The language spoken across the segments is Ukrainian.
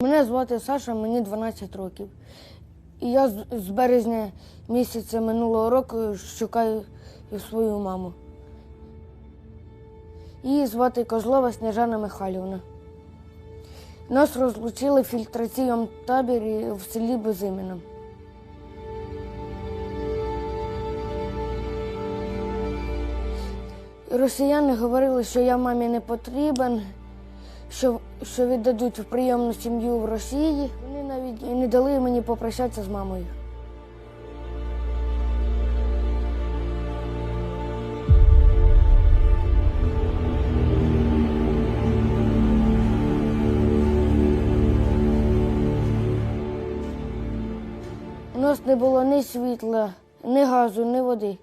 Мене звати Саша, мені 12 років. І я з- березня місяця минулого року шукаю свою маму. Її звати Козлова Сніжана Михайлівна. Нас розлучили в таборі в селі Безиміно. Росіяни говорили, що я мамі не потрібен, що, що віддадуть в прийомну сім'ю в Росії. Вони навіть не дали мені попрощатися з мамою. У нас не було ні світла, ні газу, ні води.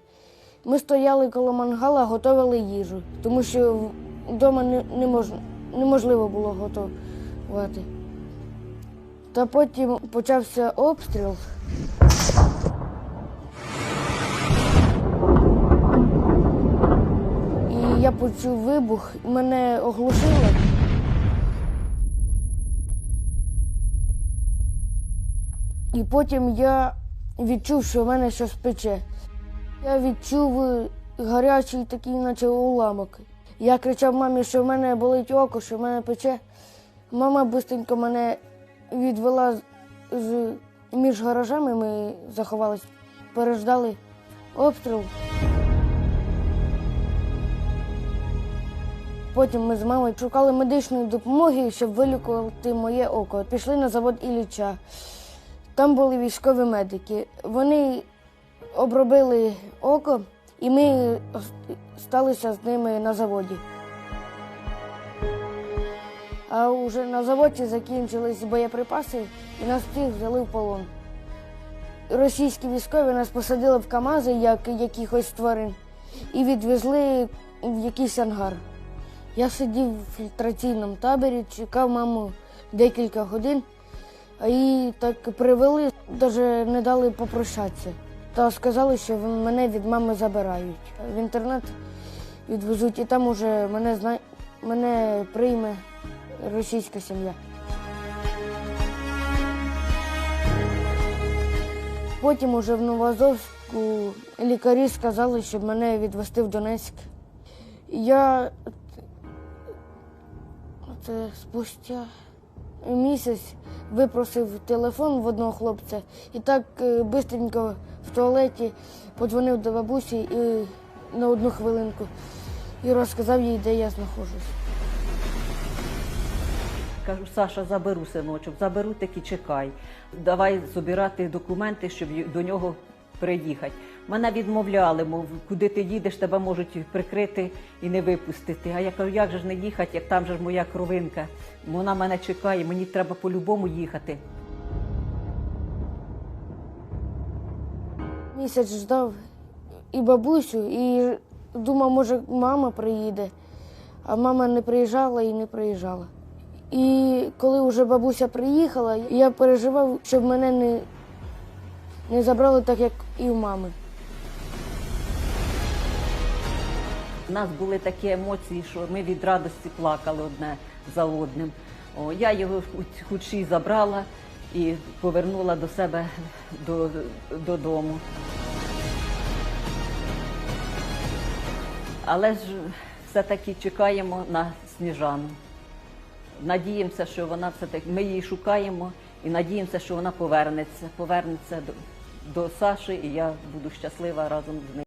Ми стояли коло мангала, готували їжу, тому що вдома не, не мож, неможливо було готувати. Та потім почався обстріл. І я почув вибух, мене оглушило. І потім я відчув, що в мене щось пече. Я відчув гарячий такий, наче уламок. Я кричав мамі, що в мене болить око, що в мене пече. Мама швидко мене відвела з- між гаражами, ми заховались, переждали обстріл. Потім ми з мамою шукали медичної допомоги, щоб вилікувати моє око. Пішли на завод Ілліча. Там були військові медики. Вони обробили око, і ми сталися з ними на заводі. А вже на заводі закінчились боєприпаси і нас всіх взяли в полон. Російські військові нас посадили в КАМАЗи, як якихось тварин, і відвезли в якийсь ангар. Я сидів в фільтраційному таборі, чекав маму декілька годин, а її так привели, навіть не дали попрощатися. Та сказали, що мене від мами забирають. В інтернат відвезуть, і там уже мене, зна... мене прийме російська сім'я. Потім уже в Новоазовську лікарі сказали, щоб мене відвезти в Донецьк. Я це спустя місяць випросив телефон в одного хлопця і так швидко в туалеті подзвонив до бабусі і на одну хвилинку і розказав їй, де я знаходжусь. Кажу, Саша, заберу синочок, заберу таки чекай. Давай збирати документи, щоб до нього приїхати. Мене відмовляли, мов куди ти їдеш, тебе можуть прикрити і не випустити. А я кажу, як же ж не їхати, як там же ж моя кровинка. Вона мене чекає, мені треба по-любому їхати. Місяць ждав і бабусю, і думав, може, мама приїде, а мама не приїжджала і не приїжджала. І коли вже бабуся приїхала, я переживав, щоб мене не, не забрали так, як і у мами. У нас були такі емоції, що ми від радості плакали одне за одним. О, я його хоч забрала і повернула до себе до, додому. Але ж все-таки чекаємо на сніжану. Надіємося, що вона все-таки ми її шукаємо і надіємося, що вона повернеться, повернеться до, до Саші, і я буду щаслива разом з ним.